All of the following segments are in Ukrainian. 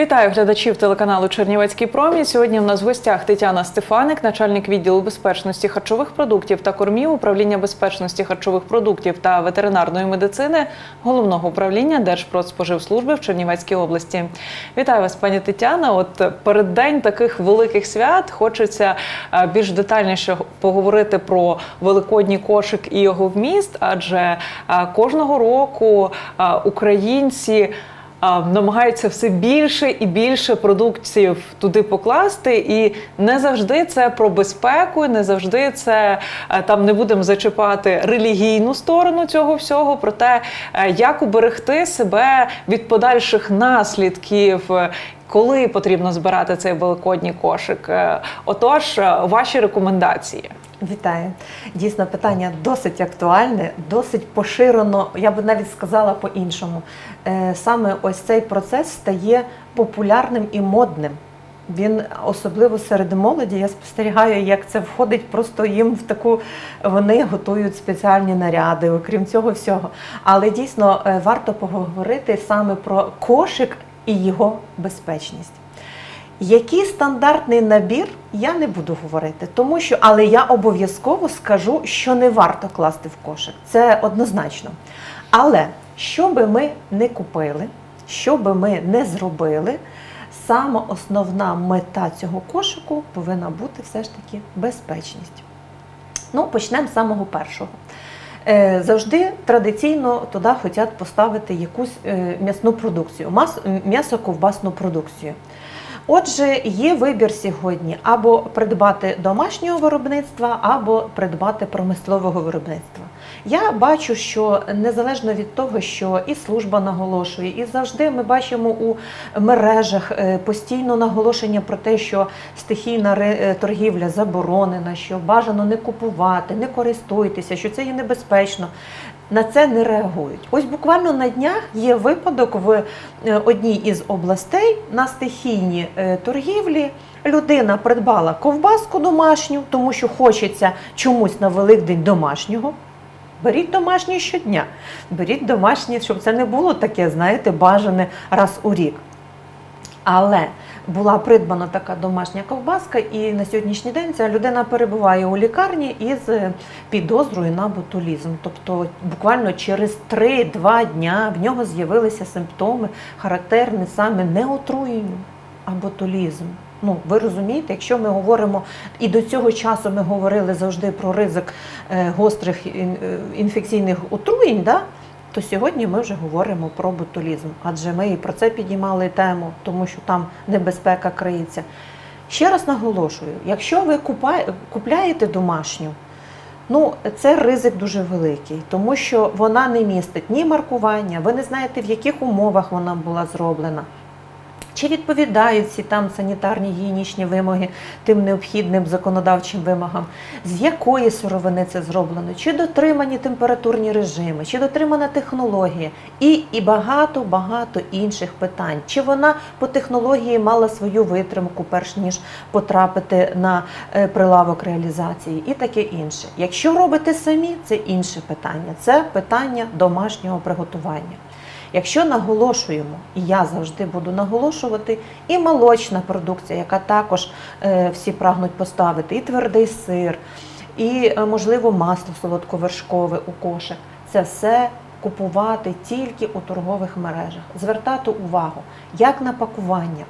Вітаю глядачів телеканалу Чернівецький промінь. Сьогодні в нас в гостях Тетяна Стефаник, начальник відділу безпечності харчових продуктів та кормів управління безпечності харчових продуктів та ветеринарної медицини головного управління Держпродспоживслужби в Чернівецькій області. Вітаю вас, пані Тетяна. От перед день таких великих свят хочеться е, більш детальніше поговорити про великодній кошик і його вміст, адже е, кожного року е, українці а, намагаються все більше і більше продуктів туди покласти, і не завжди це про безпеку, не завжди це е, там не будемо зачіпати релігійну сторону цього всього, про те, е, як уберегти себе від подальших наслідків. е, Коли потрібно збирати цей великодній кошик? Отож, ваші рекомендації. Вітаю. Дійсно, питання досить актуальне, досить поширено, я би навіть сказала по-іншому. Е, Саме ось цей процес стає популярним і модним. Він особливо серед молоді. Я спостерігаю, як це входить просто їм в таку. Вони готують спеціальні наряди, окрім цього всього. Але дійсно е, варто поговорити саме про кошик і його безпечність. Який стандартний набір, я не буду говорити, тому що, але я обов'язково скажу, що не варто класти в кошик. Це однозначно. Але що би ми не купили, що би ми не зробили, сама основна мета цього кошику повинна бути все ж таки безпечність. Ну, почнемо з самого першого. Е, Завжди традиційно туди хочуть поставити якусь е, м'ясну продукцію, м'ясо-ковбасну продукцію. Отже, є вибір сьогодні або придбати домашнього виробництва, або придбати промислового виробництва. Я бачу, що незалежно від того, що і служба наголошує, і завжди ми бачимо у мережах е, постійно наголошення про те, що стихійна е, торгівля заборонена, що бажано не купувати, не користуйтеся, що це є небезпечно. На це не реагують. Ось буквально на днях є випадок в е, одній із областей на стихійній е, торгівлі. Людина придбала ковбаску домашню, тому що хочеться чомусь на Великдень домашнього. Беріть домашнє щодня. Беріть домашнє, щоб це не було таке, знаєте, бажане раз у рік. Але була придбана така домашня ковбаска, і на сьогоднішній день ця людина перебуває у лікарні із е, підозрою на ботулізм. Тобто буквально через 3-2 дня в нього з'явилися симптоми, характерні саме не отруєнню, а ботулізм. Ну, ви розумієте, якщо ми говоримо, і до цього часу ми говорили завжди про ризик е, гострих е, інфекційних отруєнь, да? То сьогодні ми вже говоримо про ботулізм, адже ми і про це підіймали тему, тому що там небезпека криється. Ще раз наголошую: якщо ви купляєте домашню, ну це ризик дуже великий, тому що вона не містить ні маркування, ви не знаєте, в яких умовах вона була зроблена. Чи відповідають ці там санітарні гігієнічні вимоги тим необхідним законодавчим вимогам, з якої сировини це зроблено, чи дотримані температурні режими, чи дотримана технологія, і, і багато багато інших питань. Чи вона по технології мала свою витримку, перш ніж потрапити на е, прилавок реалізації, і таке інше. Якщо робите самі, це інше питання. Це питання домашнього приготування. Якщо наголошуємо, і я завжди буду наголошувати, і молочна продукція, яка також е, всі прагнуть поставити, і твердий сир, і, е, можливо, масло солодковершкове у кошик, це все купувати тільки у торгових мережах, звертати увагу як на пакування,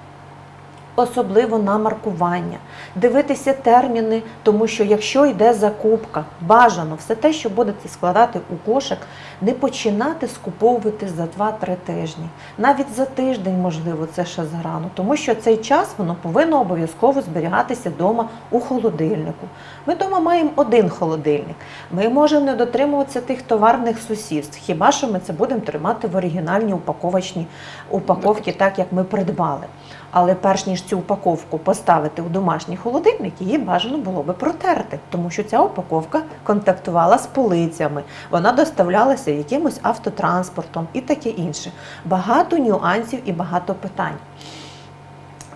особливо на маркування, дивитися терміни, тому що якщо йде закупка, бажано все те, що будете складати у кошик, не починати скуповувати за 2-3 тижні. Навіть за тиждень, можливо, це ще зарано, тому що цей час воно повинно обов'язково зберігатися вдома у холодильнику. Ми вдома маємо один холодильник. Ми можемо не дотримуватися тих товарних сусідств. Хіба що ми це будемо тримати в оригінальній упаковочній упаковці, так як ми придбали. Але перш ніж цю упаковку поставити у домашній холодильник, її бажано було би протерти, тому що ця упаковка контактувала з полицями, вона доставлялася якимось автотранспортом і таке інше. Багато нюансів і багато питань.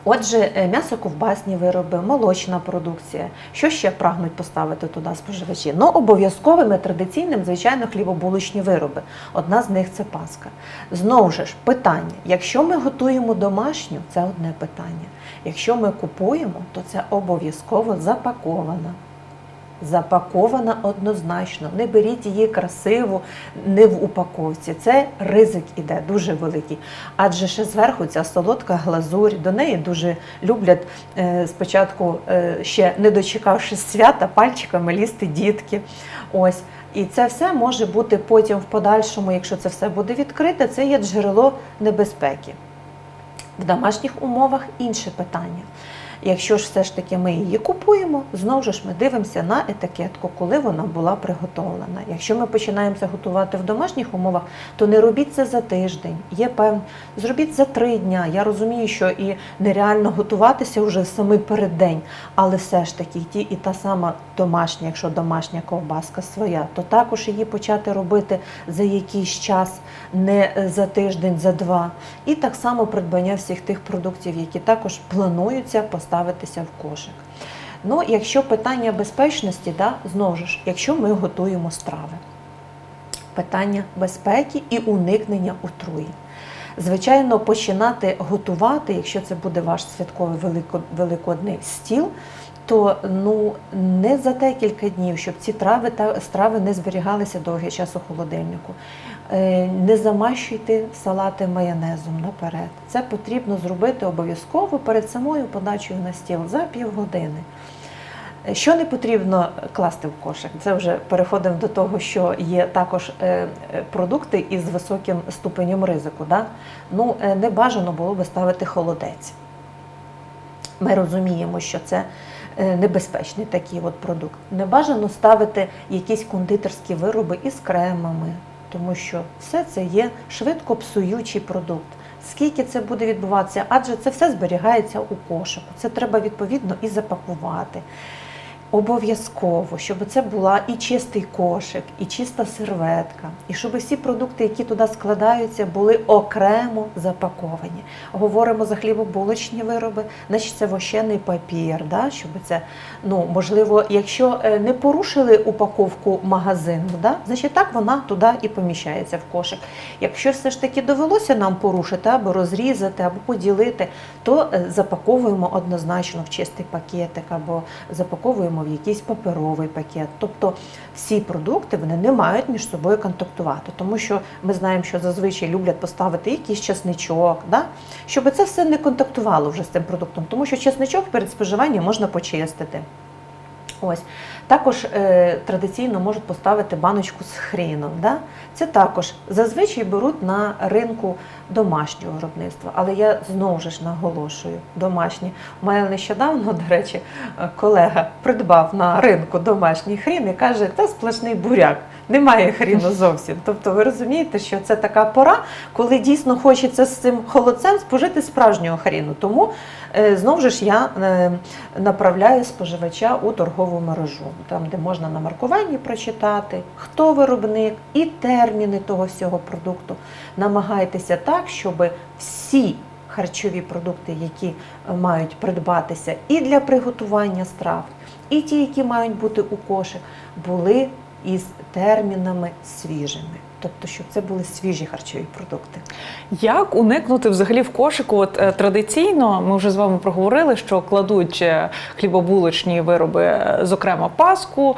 Отже, е, м'ясо-ковбасні вироби, молочна продукція. Що ще прагнуть поставити туди споживачі? Ну, обов'язковими традиційним, звичайно, хлібобулочні вироби. Одна з них це паска. Знову ж питання: якщо ми готуємо домашню, це одне питання. Якщо ми купуємо, то це обов'язково запакована. Запакована однозначно. Не беріть її красиво, не в упаковці. Це ризик іде дуже великий. Адже ще зверху ця солодка глазурь, до неї дуже люблять е, спочатку, е, ще не дочекавшись свята, пальчиками лізти дітки. Ось. І це все може бути потім в подальшому, якщо це все буде відкрите, це є джерело небезпеки. В домашніх умовах інше питання. Якщо ж все ж таки ми її купуємо, знову ж ми дивимося на етикетку, коли вона була приготовлена. Якщо ми починаємо це готувати в домашніх умовах, то не робіть це за тиждень. Є певн, зробіть за три дня. Я розумію, що і нереально готуватися вже саме переддень, але все ж таки ті і та сама домашня, якщо домашня ковбаска своя, то також її почати робити за якийсь час, не за тиждень, за два. І так само придбання всіх тих продуктів, які також плануються поставитися в кошик. Ну, якщо питання безпечності, да, знову ж, якщо ми готуємо страви, питання безпеки і уникнення отруєнь. Звичайно, починати готувати, якщо це буде ваш святковий велико- великодний стіл, то ну не за декілька днів, щоб ці трави та страви не зберігалися довгий час у холодильнику. Е, Не замащуйте салати майонезом наперед. Це потрібно зробити обов'язково перед самою подачею на стіл за півгодини. Е, Що не потрібно класти в кошик? Це вже переходимо до того, що є також е, продукти із високим ступенем ризику. Да? Ну, не бажано було би ставити холодець. Ми розуміємо, що це небезпечний такий от продукт. Не бажано ставити якісь кондитерські вироби із кремами, тому що все це є швидко псуючий продукт. Скільки це буде відбуватися? Адже це все зберігається у кошику. Це треба відповідно і запакувати. Обов'язково, щоб це була і чистий кошик, і чиста серветка, і щоб всі продукти, які туди складаються, були окремо запаковані. Говоримо за хлібобулочні вироби, значить це вощений папір, да, щоб це ну можливо, якщо е, не порушили упаковку магазину, да, значить так вона туди і поміщається в кошик. Якщо все ж таки довелося нам порушити або розрізати, або поділити, то е, запаковуємо однозначно в чистий пакетик або запаковуємо в якийсь паперовий пакет. Тобто всі продукти вони не мають між собою контактувати, тому що ми знаємо, що зазвичай люблять поставити якийсь чесничок, да? щоб це все не контактувало вже з цим продуктом, тому що чесничок перед споживанням можна почистити. Ось також е, традиційно можуть поставити баночку з хріном. Да? Це також зазвичай беруть на ринку домашнього виробництва, але я знову ж наголошую домашні. У мене нещодавно, до речі, колега придбав на ринку домашній хрін і каже, це сплошний буряк. Немає хріну зовсім. Тобто ви розумієте, що це така пора, коли дійсно хочеться з цим холодцем спожити справжнього хріну. Тому е, знову ж я е, направляю споживача у торгову мережу, там, де можна на маркуванні прочитати, хто виробник і терміни того всього продукту. Намагайтеся так, щоб всі харчові продукти, які е, мають придбатися і для приготування страв, і ті, які мають бути у кошик, були із термінами свіжими. Тобто, щоб це були свіжі харчові продукти. Як уникнути взагалі в кошику? От е, традиційно ми вже з вами проговорили, що кладуть е, хлібобулочні вироби, е, зокрема паску.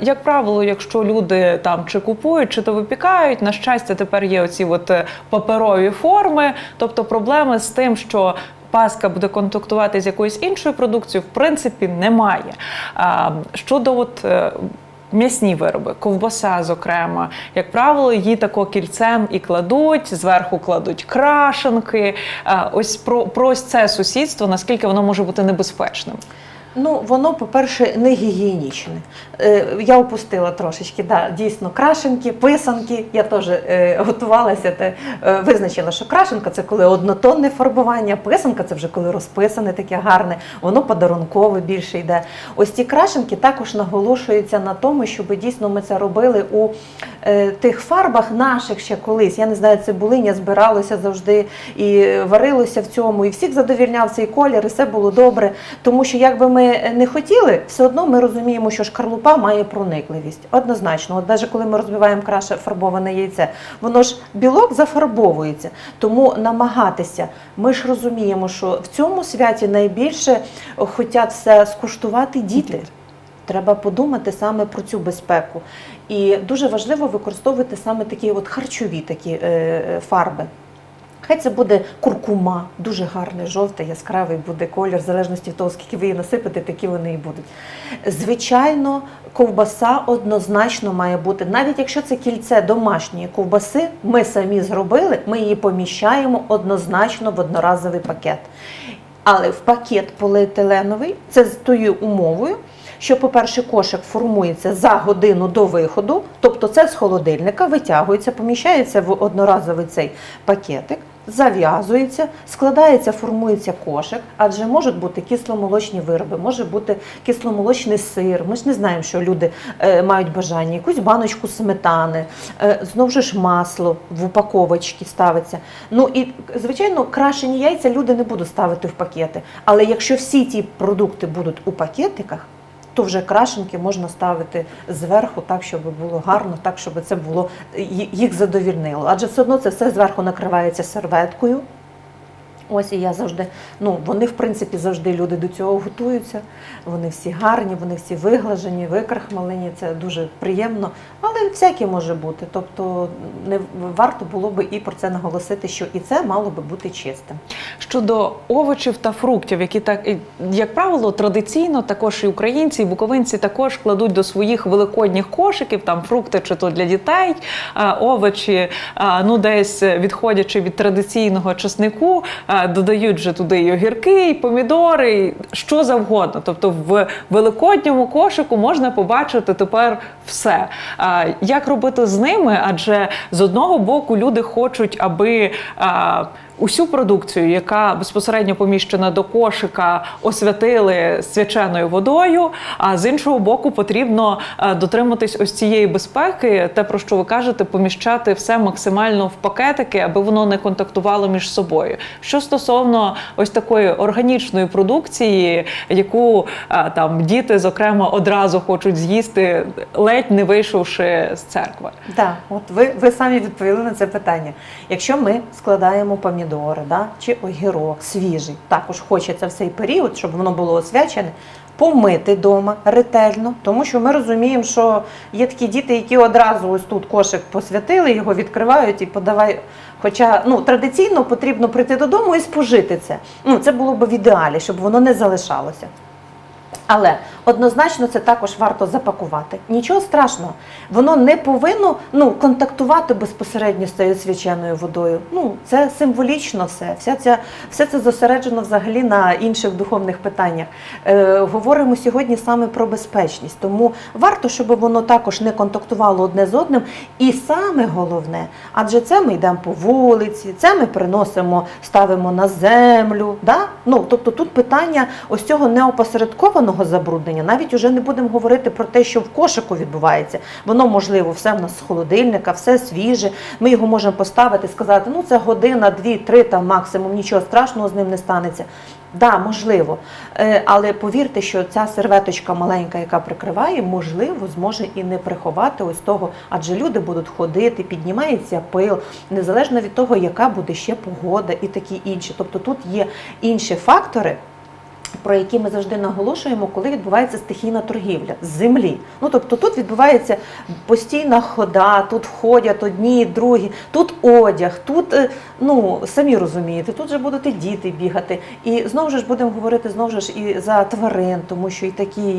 Як правило, якщо люди там чи купують, чи то випікають, на щастя, тепер є оці от паперові форми, тобто проблеми з тим, що Паска буде контактувати з якоюсь іншою продукцією, в принципі, немає. Щодо от М'ясні вироби, ковбаса, зокрема, як правило, її тако кільцем і кладуть, зверху кладуть крашенки. Ось про, про ось це сусідство, наскільки воно може бути небезпечним. Ну, воно, по-перше, не гігієнічне. Е, я опустила трошечки, да, дійсно, крашенки, писанки. Я теж е, готувалася, те, е, визначила, що крашенка це коли однотонне фарбування, писанка це вже коли розписане, таке гарне, воно подарункове більше йде. Ось ці крашенки також наголошуються на тому, щоб дійсно ми це робили у е, тих фарбах наших ще колись. Я не знаю, цибулиня збиралося завжди і варилося в цьому, і всіх задовільняв цей колір, і все було добре. Тому що якби ми не хотіли, все одно ми розуміємо, що шкарлупа має проникливість. Однозначно, от навіть коли ми розбиваємо краше фарбоване яйце, воно ж білок зафарбовується. Тому намагатися, ми ж розуміємо, що в цьому святі найбільше хочуть все скуштувати діти. Треба подумати саме про цю безпеку. І дуже важливо використовувати саме такі от харчові такі е, е, фарби. Хай це буде куркума, дуже гарний, жовтий, яскравий буде колір, в залежності від того, скільки ви її насипите, такі вони і будуть. Звичайно, ковбаса однозначно має бути, навіть якщо це кільце домашньої ковбаси, ми самі зробили, ми її поміщаємо однозначно в одноразовий пакет. Але в пакет поліетиленовий це з тою умовою, що, по-перше, кошик формується за годину до виходу, тобто це з холодильника витягується, поміщається в одноразовий цей пакетик, зав'язується, складається, формується кошик, адже можуть бути кисломолочні вироби, може бути кисломолочний сир. Ми ж не знаємо, що люди е, мають бажання, якусь баночку сметани, е, знову ж масло в упаковочці ставиться. Ну і звичайно, крашені яйця люди не будуть ставити в пакети. Але якщо всі ці продукти будуть у пакетиках, то вже крашенки можна ставити зверху так, щоб було гарно, так, щоб це було їх задовільнило. Адже все одно це все зверху накривається серветкою. Ось і я завжди, ну вони в принципі завжди люди до цього готуються. Вони всі гарні, вони всі виглажені, викрахмалені. Це дуже приємно, але всяке може бути. Тобто не варто було би і про це наголосити, що і це мало би бути чистим. Щодо овочів та фруктів, які так як правило традиційно також і українці, і буковинці також кладуть до своїх великодніх кошиків там фрукти, чи то для дітей, овочі, ну десь відходячи від традиційного чеснику, додають вже туди і огірки, і помідори, і що завгодно. Тобто в великодньому кошику можна побачити тепер все. Як робити з ними? Адже з одного боку люди хочуть, аби усю продукцію, яка безпосередньо поміщена до кошика, освятили свяченою водою. А з іншого боку, потрібно е, дотриматись ось цієї безпеки, те про що ви кажете, поміщати все максимально в пакетики, аби воно не контактувало між собою. Що стосовно ось такої органічної продукції, яку е, там діти, зокрема, одразу хочуть з'їсти, ледь не вийшовши з церкви. Так, от ви, ви самі відповіли на це питання. Якщо ми складаємо помідори да, чи огірок свіжий, також хочеться в цей період, щоб воно було освячене, помити вдома ретельно, тому що ми розуміємо, що є такі діти, які одразу ось тут кошик посвятили, його відкривають і подавай. Хоча ну, традиційно потрібно прийти додому і спожити це. Ну, це було б в ідеалі, щоб воно не залишалося. Але однозначно це також варто запакувати. Нічого страшного, воно не повинно ну, контактувати безпосередньо з цією свяченою водою. Ну, це символічно все. Вся ця, все це зосереджено взагалі на інших духовних питаннях. Е, говоримо сьогодні саме про безпечність, тому варто, щоб воно також не контактувало одне з одним. І саме головне, адже це ми йдемо по вулиці, це ми приносимо, ставимо на землю. Да? Ну, тобто тут питання ось цього неопосередкованого забруднення. Навіть уже не будемо говорити про те, що в кошику відбувається. Воно можливо, все в нас з холодильника, все свіже. Ми його можемо поставити, сказати, ну це година, дві, три там максимум, нічого страшного з ним не станеться. Да, можливо. Е, Але повірте, що ця серветочка маленька, яка прикриває, можливо, зможе і не приховати ось того, адже люди будуть ходити, піднімається пил, незалежно від того, яка буде ще погода і такі інші. Тобто тут є інші фактори. Про які ми завжди наголошуємо, коли відбувається стихійна торгівля з землі. Ну тобто тут відбувається постійна хода, тут входять одні, другі, тут одяг, тут е, ну самі розумієте, тут же будуть і діти бігати. І знову ж будемо говорити знову ж і за тварин, тому що і такі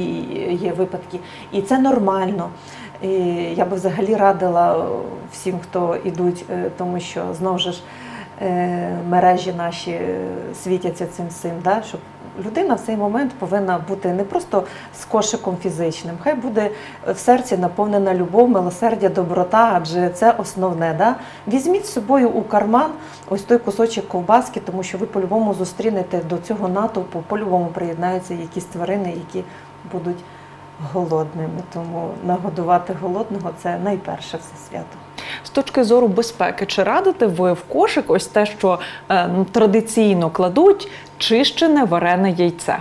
є випадки, і це нормально. І я би взагалі радила всім, хто ідуть, е, тому що знову ж е, мережі наші світяться цим всім, да? щоб людина в цей момент повинна бути не просто з кошиком фізичним, хай буде в серці наповнена любов, милосердя, доброта, адже це основне. Да? Візьміть з собою у карман ось той кусочок ковбаски, тому що ви по-любому зустрінете до цього натовпу, по-любому приєднаються якісь тварини, які будуть голодними. Тому нагодувати голодного це найперше все свято. З точки зору безпеки, чи радите ви в кошик ось те, що е, традиційно кладуть чищене варене яйце?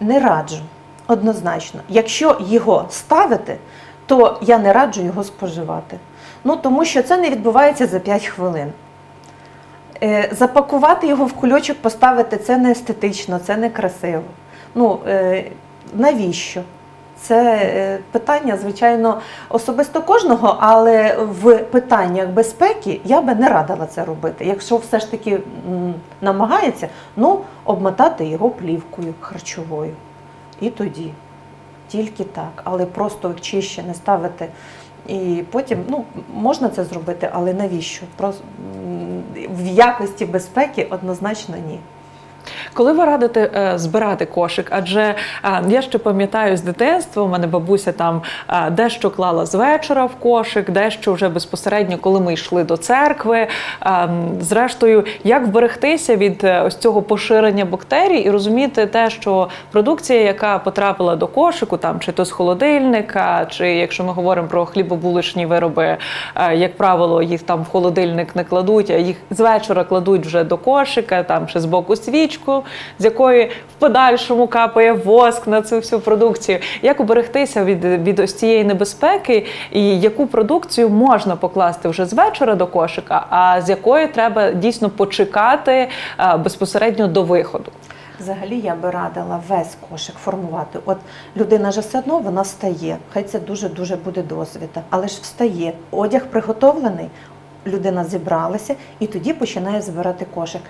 Не раджу однозначно. Якщо його ставити, то я не раджу його споживати. Ну тому що це не відбувається за 5 хвилин. Е, запакувати його в кульочок, поставити це не естетично, це не красиво. Ну, е, навіщо? Це е, питання, звичайно, особисто кожного, але в питаннях безпеки я би не радила це робити. Якщо все ж таки намагається, ну обмотати його плівкою харчовою. І тоді. Тільки так. Але просто чище не ставити. І потім, ну, можна це зробити, але навіщо? Просто в якості безпеки однозначно ні. Коли ви радите е, збирати кошик, адже е, я ще пам'ятаю з дитинства, у мене бабуся там е, дещо клала з вечора в кошик, дещо вже безпосередньо, коли ми йшли до церкви. Зрештою, як вберегтися від ось цього поширення бактерій і розуміти те, що продукція, яка потрапила до кошику, там чи то з холодильника, чи якщо ми говоримо про хлібобуличні вироби, як правило, їх там в холодильник не кладуть, а їх з вечора кладуть вже до кошика, там ще з боку свічку, з якої в подальшому капає воск на цю всю продукцію. Як уберегтися від, від ось цієї небезпеки, і яку продукцію можна покласти вже з вечора до кошика, а з якої треба дійсно почекати е, безпосередньо до виходу? Взагалі я би радила весь кошик формувати. От людина же все одно вона встає. Хай це дуже дуже буде досвіта, але ж встає. Одяг приготовлений, людина зібралася і тоді починає збирати кошик.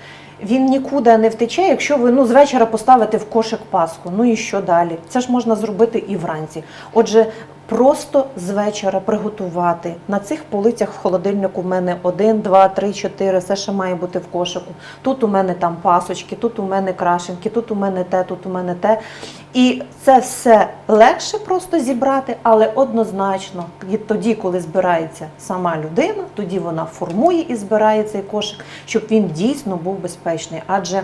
Він нікуди не втече, якщо ви ну з вечора поставите в кошик паску. Ну і що далі? Це ж можна зробити і вранці. Отже. Просто з вечора приготувати на цих полицях в холодильнику в мене один, два, три, чотири. Все ще має бути в кошику. Тут у мене там пасочки, тут у мене крашенки, тут у мене те, тут у мене те. І це все легше просто зібрати, але однозначно тоді, коли збирається сама людина, тоді вона формує і збирає цей кошик, щоб він дійсно був безпечний. Адже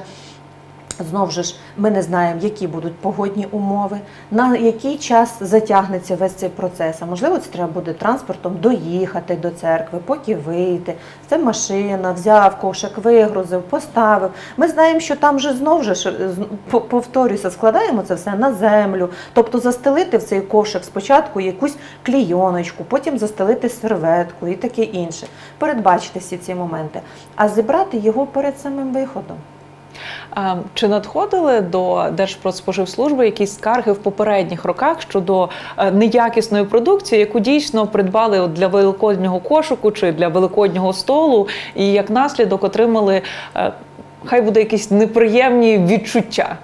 Знову ж ми не знаємо, які будуть погодні умови, на який час затягнеться весь цей процес. А можливо, це треба буде транспортом доїхати до церкви, поки вийти. Це машина, взяв кошик, вигрузив, поставив. Ми знаємо, що там вже знову ж повторюся, складаємо це все на землю. Тобто застелити в цей ковшик спочатку якусь клійоночку, потім застелити серветку і таке інше. Передбачити всі ці моменти, а зібрати його перед самим виходом. Чи надходили до Держпродспоживслужби якісь скарги в попередніх роках щодо е, неякісної продукції, яку дійсно придбали для великоднього кошику чи для великоднього столу, і як наслідок отримали е, хай буде якісь неприємні відчуття?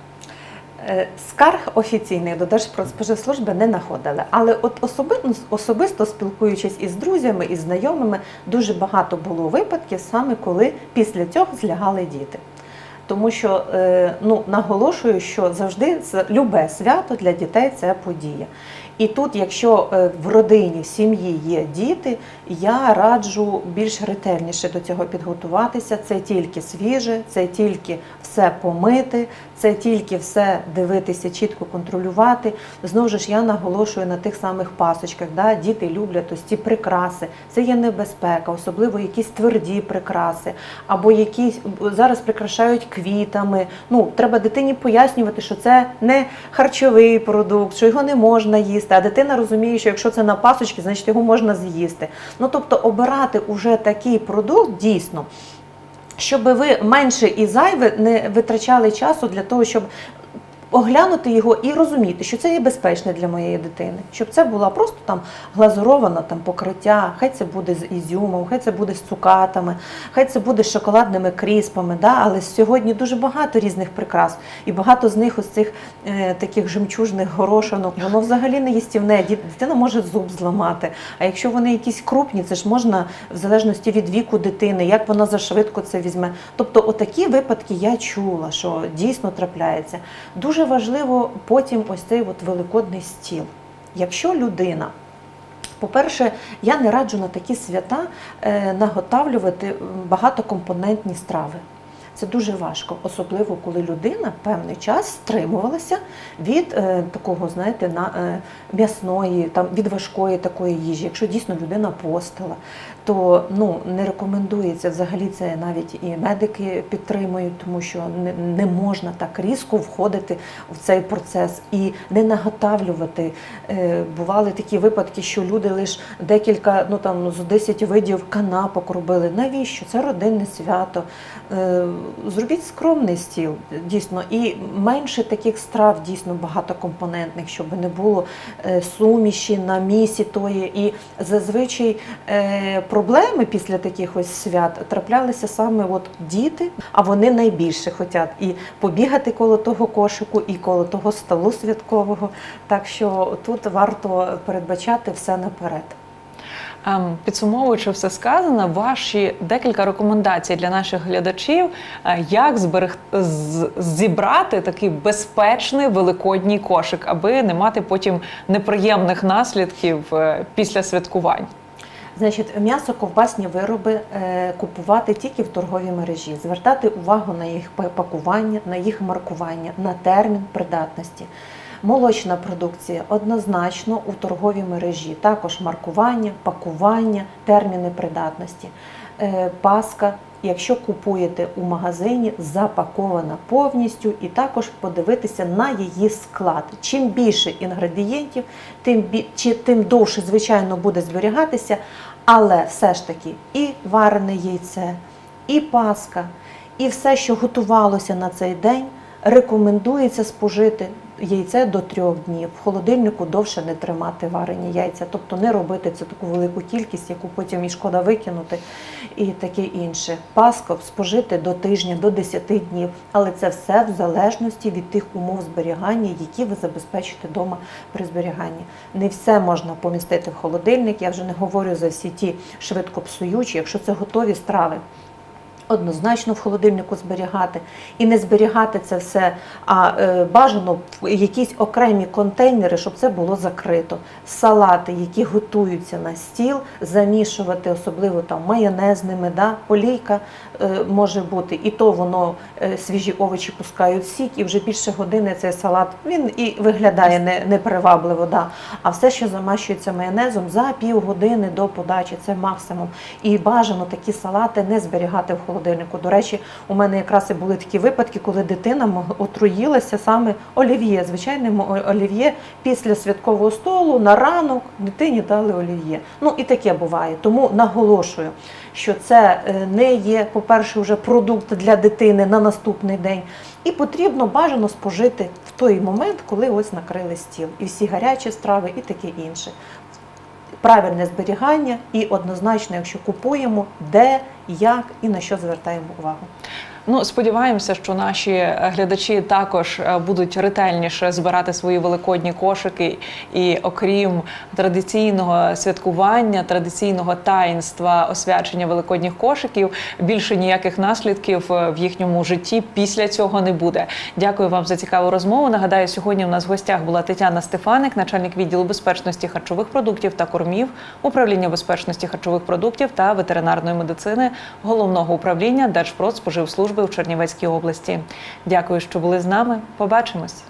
Е, Скарг офіційних до Держпродспоживслужби не знаходили. Але от особисто, особисто спілкуючись із друзями і знайомими, дуже багато було випадків, саме коли після цього злягали діти. Тому що е, ну, наголошую, що завжди це любе свято для дітей це подія. І тут, якщо е, в родині, в сім'ї є діти, я раджу більш ретельніше до цього підготуватися. Це тільки свіже, це тільки все помити, це тільки все дивитися, чітко контролювати. Знову ж я наголошую на тих самих пасочках. Да? Діти люблять ось ці прикраси. Це є небезпека, особливо якісь тверді прикраси, або якісь зараз прикрашають квітами. Ну, треба дитині пояснювати, що це не харчовий продукт, що його не можна їсти. А дитина розуміє, що якщо це на пасочки, значить його можна з'їсти. Ну тобто обирати уже такий продукт дійсно. Щоб ви менше і зайве не витрачали часу для того, щоб Оглянути його і розуміти, що це є безпечне для моєї дитини, щоб це була просто там глазурована там покриття, хай це буде з ізюмом, хай це буде з цукатами, хай це буде з шоколадними кріспами. Да? Але сьогодні дуже багато різних прикрас, і багато з них ось цих е, таких жемчужних горошинок, воно взагалі не їстівне. Дитина може зуб зламати. А якщо вони якісь крупні, це ж можна в залежності від віку дитини, як вона зашвидко це візьме. Тобто, отакі випадки я чула, що дійсно трапляється. Дуже важливо потім ось цей от великодний стіл. Якщо людина по-перше, я не раджу на такі свята е, наготавлювати багатокомпонентні страви. Це дуже важко, особливо коли людина певний час стримувалася від е, такого, знаєте, на е, м'ясної, там від важкої такої їжі. Якщо дійсно людина постила, то ну не рекомендується взагалі це навіть і медики підтримують, тому що не, не можна так різко входити в цей процес і не наготавлювати. Е, бували такі випадки, що люди лише декілька, ну там з 10 видів канапок робили. Навіщо? Це родинне свято. Е, Зробіть скромний стіл, дійсно, і менше таких страв, дійсно багатокомпонентних, щоб не було е, суміші на місі тої. І зазвичай е, проблеми після таких ось свят траплялися саме от діти, а вони найбільше хочуть і побігати коло того кошику, і коло того столу святкового. Так що тут варто передбачати все наперед. Ем, Підсумовуючи все сказане, ваші декілька рекомендацій для наших глядачів, е, як зберег... зібрати такий безпечний великодній кошик, аби не мати потім неприємних наслідків е, після святкувань. Значить, м'ясо, ковбасні вироби е, купувати тільки в торговій мережі, звертати увагу на їх пакування, на їх маркування, на термін придатності. Молочна продукція однозначно у торговій мережі, також маркування, пакування, терміни придатності. Е, Паска, якщо купуєте у магазині, запакована повністю, і також подивитися на її склад. Чим більше інгредієнтів, тим бі- чи тим довше, звичайно, буде зберігатися, але все ж таки і варене яйце, і паска, і все, що готувалося на цей день, рекомендується спожити яйце до трьох днів. В холодильнику довше не тримати варені яйця, тобто не робити цю таку велику кількість, яку потім і шкода викинути, і таке інше. Паску спожити до тижня, до 10 днів, але це все в залежності від тих умов зберігання, які ви забезпечите вдома при зберіганні. Не все можна помістити в холодильник. Я вже не говорю за всі ті швидко псуючі, якщо це готові страви. Однозначно в холодильнику зберігати і не зберігати це все, а е, бажано в якісь окремі контейнери, щоб це було закрито. Салати, які готуються на стіл, замішувати, особливо там майонезними, да? олійка е, може бути, і то воно е, свіжі овочі пускають сік, і вже більше години цей салат він і виглядає не, непривабливо. Да? А все, що замащується майонезом, за півгодини до подачі, це максимум. І бажано такі салати не зберігати в холодильнику. До речі, у мене якраз і були такі випадки, коли дитина отруїлася саме олів'є, звичайним олів'є після святкового столу на ранок дитині дали олів'є. Ну і таке буває. Тому наголошую, що це е, не є, по-перше, вже продукт для дитини на наступний день. І потрібно бажано спожити в той момент, коли ось накрили стіл. І всі гарячі страви, і таке інше правильне зберігання і однозначно, якщо купуємо, де, як і на що звертаємо увагу. Ну, сподіваємося, що наші е, глядачі також е, будуть ретельніше збирати свої великодні кошики, і окрім традиційного святкування, традиційного таїнства освячення великодніх кошиків, більше ніяких наслідків е, в їхньому житті після цього не буде. Дякую вам за цікаву розмову. Нагадаю, сьогодні у нас в гостях була Тетяна Стефаник, начальник відділу безпечності харчових продуктів та кормів, управління безпечності харчових продуктів та ветеринарної медицини головного управління Держпродспоживслужби у Чернівецькій області. Дякую, що були з нами. Побачимось.